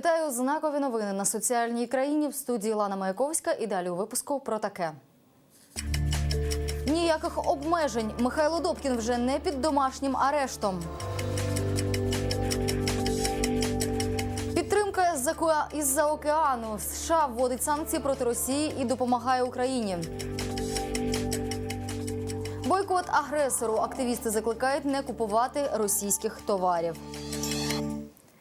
Вітаю знакові новини на соціальній країні в студії Лана Маяковська. І далі у випуску про таке. Ніяких обмежень. Михайло Добкін вже не під домашнім арештом. Підтримка ко- із-за океану. США вводить санкції проти Росії і допомагає Україні. Бойкот агресору. Активісти закликають не купувати російських товарів.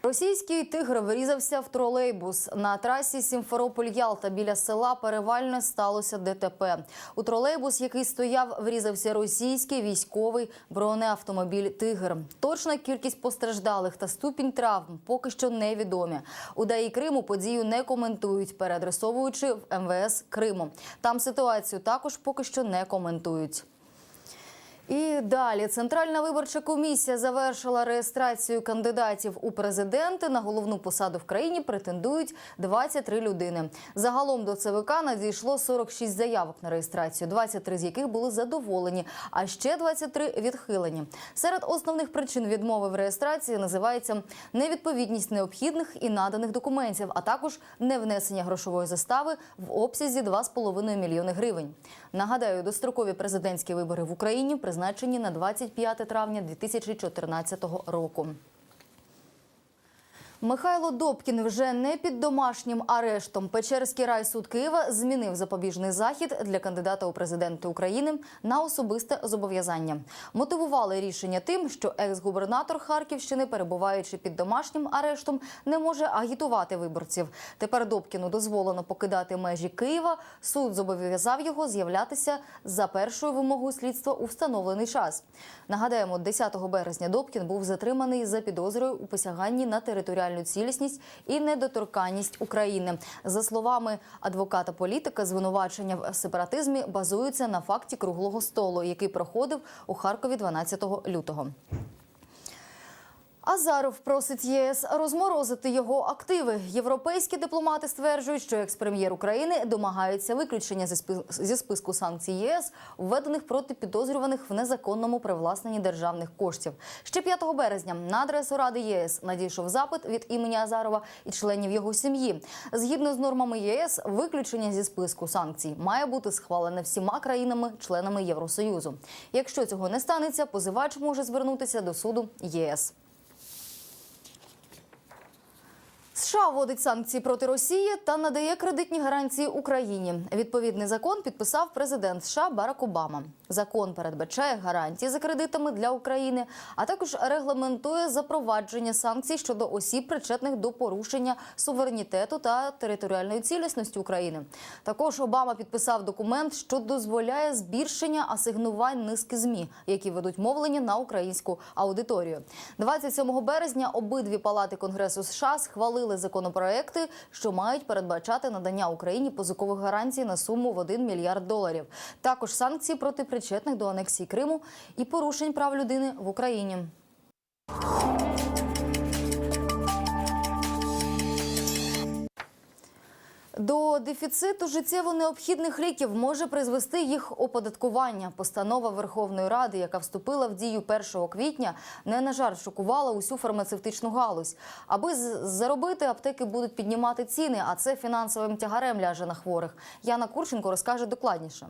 Російський тигр врізався в тролейбус на трасі Сімферополь-Ялта біля села Перевальне сталося ДТП. У тролейбус, який стояв, врізався російський військовий бронеавтомобіль Тигр. Точна кількість постраждалих та ступінь травм поки що невідомі. У ДАІ Криму подію не коментують, переадресовуючи в МВС Криму. Там ситуацію також поки що не коментують. І далі Центральна виборча комісія завершила реєстрацію кандидатів у президенти. На головну посаду в країні претендують 23 людини. Загалом до ЦВК надійшло 46 заявок на реєстрацію, 23 з яких були задоволені, а ще 23 відхилені. Серед основних причин відмови в реєстрації називається невідповідність необхідних і наданих документів, а також невнесення грошової застави в обсязі 2,5 мільйони гривень. Нагадаю, дострокові президентські вибори в Україні призначені на 25 травня 2014 року. Михайло Добкін вже не під домашнім арештом. Печерський райсуд Києва змінив запобіжний захід для кандидата у президенти України на особисте зобов'язання. Мотивували рішення тим, що екс-губернатор Харківщини, перебуваючи під домашнім арештом, не може агітувати виборців. Тепер Добкіну дозволено покидати межі Києва. Суд зобов'язав його з'являтися за першою вимогою слідства у встановлений час. Нагадаємо, 10 березня Добкін був затриманий за підозрою у посяганні на територіальну цілісність і недоторканність України. За словами адвоката політика, звинувачення в сепаратизмі базуються на факті круглого столу, який проходив у Харкові 12 лютого. Азаров просить ЄС розморозити його активи. Європейські дипломати стверджують, що екс-прем'єр України домагається виключення зі спи- зі списку санкцій ЄС, введених проти підозрюваних в незаконному привласненні державних коштів. Ще 5 березня на адресу Ради єС надійшов запит від імені Азарова і членів його сім'ї. Згідно з нормами ЄС, виключення зі списку санкцій має бути схвалене всіма країнами-членами Євросоюзу. Якщо цього не станеться, позивач може звернутися до суду ЄС. США вводить санкції проти Росії та надає кредитні гарантії Україні. Відповідний закон підписав президент США Барак Обама. Закон передбачає гарантії за кредитами для України, а також регламентує запровадження санкцій щодо осіб, причетних до порушення суверенітету та територіальної цілісності України. Також Обама підписав документ, що дозволяє збільшення асигнувань низки змі, які ведуть мовлення на українську аудиторію. 27 березня обидві палати Конгресу США схвалили законопроекти, що мають передбачати надання Україні позикових гарантій на суму в 1 мільярд доларів. Також санкції проти причетних до анексії Криму і порушень прав людини в Україні. До дефіциту життєво необхідних ліків може призвести їх оподаткування. Постанова Верховної Ради, яка вступила в дію 1 квітня, не на жарт шокувала усю фармацевтичну галузь. Аби заробити, аптеки будуть піднімати ціни, а це фінансовим тягарем ляже на хворих. Яна Курченко розкаже докладніше.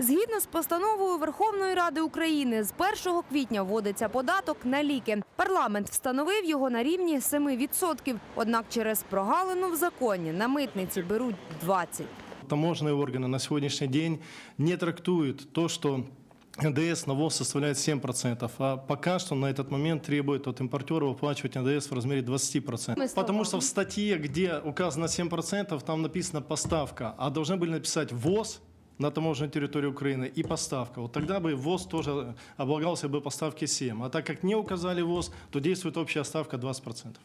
Згідно з постановою Верховної Ради України, з 1 квітня вводиться податок на ліки. Парламент встановив його на рівні 7%. Однак через прогалину в законі на митниці беруть 20%. Таможенные органы на сегодняшний день не трактуют то, что НДС на ВОЗ составляет 7%, а пока что на этот момент требует от импортера выплачивать НДС в размере 20%. Потому что в статье, где указано 7%, там написано поставка, а должны были написать ВОЗ на таможенной территории Украины и поставка. Вот тогда бы ВОЗ тоже облагался бы поставки 7. А так как не указали ВОЗ, то действует общая ставка 20%.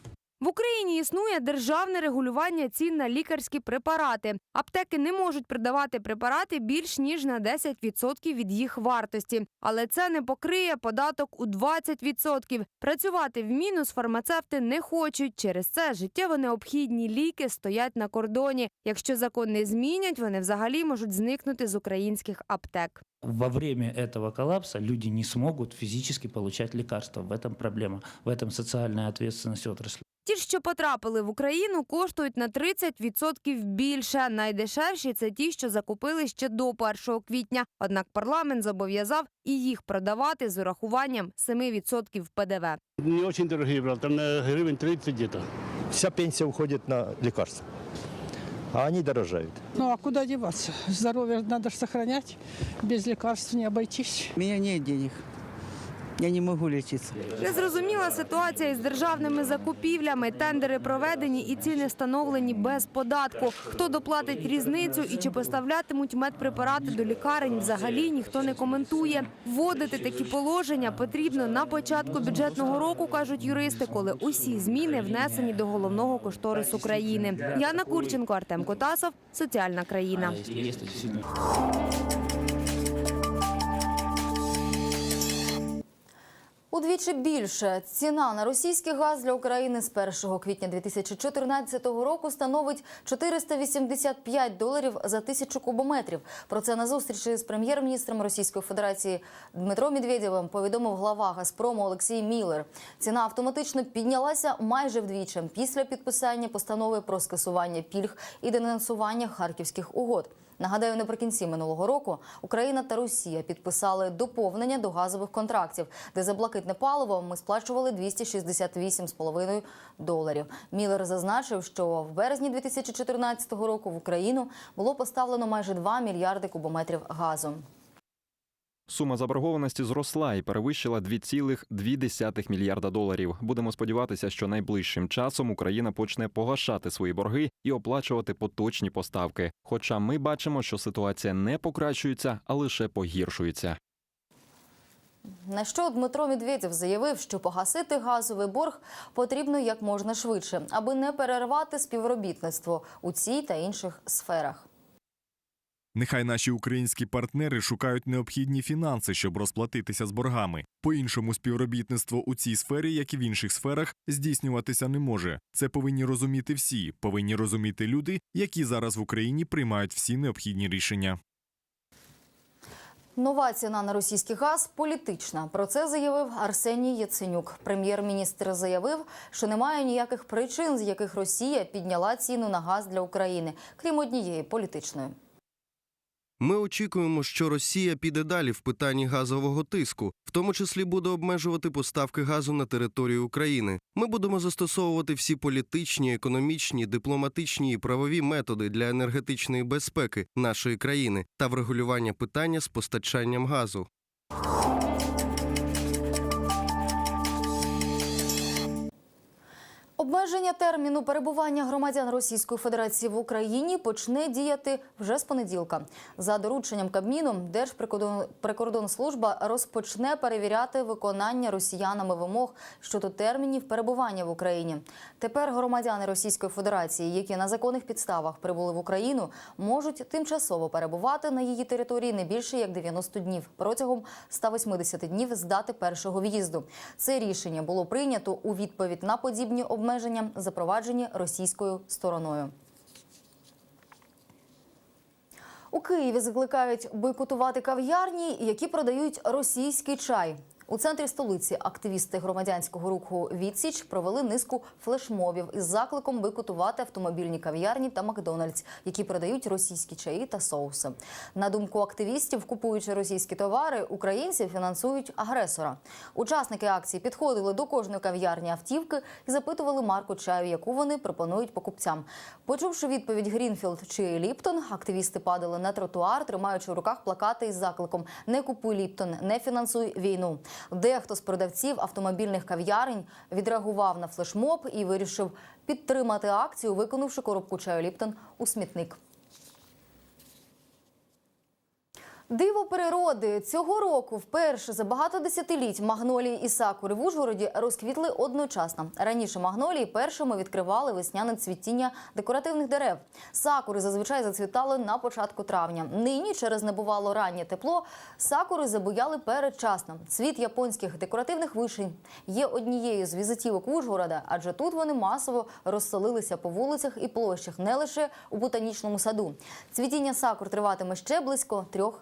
В Україні існує державне регулювання цін на лікарські препарати. Аптеки не можуть продавати препарати більш ніж на 10% від їх вартості, але це не покриє податок у 20%. Працювати в мінус фармацевти не хочуть. Через це життєво необхідні ліки стоять на кордоні. Якщо закон не змінять, вони взагалі можуть зникнути з українських аптек. Во время этого коллапса люди не смогут физически получать лекарства. В этом проблема, в этом социальная ответственность отрасли. Ті, що потрапили в Україну, коштують на 30% більше. Найдешевші це ті, що закупили ще до 1 квітня. Однак парламент зобов'язав і їх продавати з урахуванням 7% ПДВ. Не очень дорогие брал, там на гривен 30 где-то. Вся пенсия уходит на лекарства, а они дорожают. Ну а куда деваться? Здоровье надо же сохранять. Без лекарств не обойтись. У меня нет денег. Я не могу лечиться. Незрозуміла ситуація із державними закупівлями. Тендери проведені і ціни встановлені без податку. Хто доплатить різницю і чи поставлятимуть медпрепарати до лікарень, взагалі ніхто не коментує. Вводити такі положення потрібно на початку бюджетного року, кажуть юристи, коли усі зміни внесені до головного кошторису країни. Яна Курченко, Артем Котасов, соціальна країна. Удвічі більше ціна на російський газ для України з 1 квітня 2014 року становить 485 доларів за тисячу кубометрів. Про це на зустрічі з прем'єр-міністром Російської Федерації Дмитро Медведєвим повідомив глава Газпрому Олексій Міллер. Ціна автоматично піднялася майже вдвічі після підписання постанови про скасування пільг і денонсування харківських угод. Нагадаю, наприкінці минулого року Україна та Росія підписали доповнення до газових контрактів, де за блакитне паливо ми сплачували 268,5 доларів. Міллер зазначив, що в березні 2014 року в Україну було поставлено майже 2 мільярди кубометрів газу. Сума заборгованості зросла і перевищила 2,2 мільярда доларів. Будемо сподіватися, що найближчим часом Україна почне погашати свої борги і оплачувати поточні поставки. Хоча ми бачимо, що ситуація не покращується, а лише погіршується. На що Дмитро Медведєв заявив, що погасити газовий борг потрібно як можна швидше, аби не перервати співробітництво у цій та інших сферах. Нехай наші українські партнери шукають необхідні фінанси, щоб розплатитися з боргами. По-іншому співробітництво у цій сфері, як і в інших сферах, здійснюватися не може. Це повинні розуміти всі, повинні розуміти люди, які зараз в Україні приймають всі необхідні рішення. Нова ціна на російський газ політична. Про це заявив Арсеній Яценюк. Прем'єр-міністр заявив, що немає ніяких причин, з яких Росія підняла ціну на газ для України, крім однієї політичної. Ми очікуємо, що Росія піде далі в питанні газового тиску, в тому числі буде обмежувати поставки газу на територію України. Ми будемо застосовувати всі політичні, економічні, дипломатичні і правові методи для енергетичної безпеки нашої країни та врегулювання питання з постачанням газу. Обмеження терміну перебування громадян Російської Федерації в Україні почне діяти вже з понеділка. За дорученням Кабміну Держприкордонслужба розпочне перевіряти виконання росіянами вимог щодо термінів перебування в Україні. Тепер громадяни Російської Федерації, які на законних підставах прибули в Україну, можуть тимчасово перебувати на її території не більше як 90 днів протягом 180 днів з дати першого в'їзду. Це рішення було прийнято у відповідь на подібні обмеження, запроваджені російською стороною. У Києві закликають бойкотувати кав'ярні, які продають російський чай. У центрі столиці активісти громадянського руху Відсіч провели низку флешмобів із закликом бойкотувати автомобільні кав'ярні та Макдональдс, які продають російські чаї та соуси. На думку активістів, купуючи російські товари, українці фінансують агресора. Учасники акції підходили до кожної кав'ярні автівки і запитували марку чаю, яку вони пропонують покупцям. Почувши відповідь Грінфілд чи Ліптон, активісти падали на тротуар, тримаючи в руках плакати із закликом Не купуй Ліптон, не фінансуй війну. Дехто з продавців автомобільних кав'ярень відреагував на флешмоб і вирішив підтримати акцію, виконавши коробку чаю Ліптон у смітник. Диво природи цього року вперше за багато десятиліть магнолії і сакури в Ужгороді розквітли одночасно. Раніше магнолії першими відкривали весняне цвітіння декоративних дерев. Сакури зазвичай зацвітали на початку травня. Нині через небувало раннє тепло сакури забуяли передчасно. Цвіт японських декоративних вишень є однією з візитівок Ужгорода, адже тут вони масово розселилися по вулицях і площах, не лише у ботанічному саду. Цвітіння сакур триватиме ще близько трьох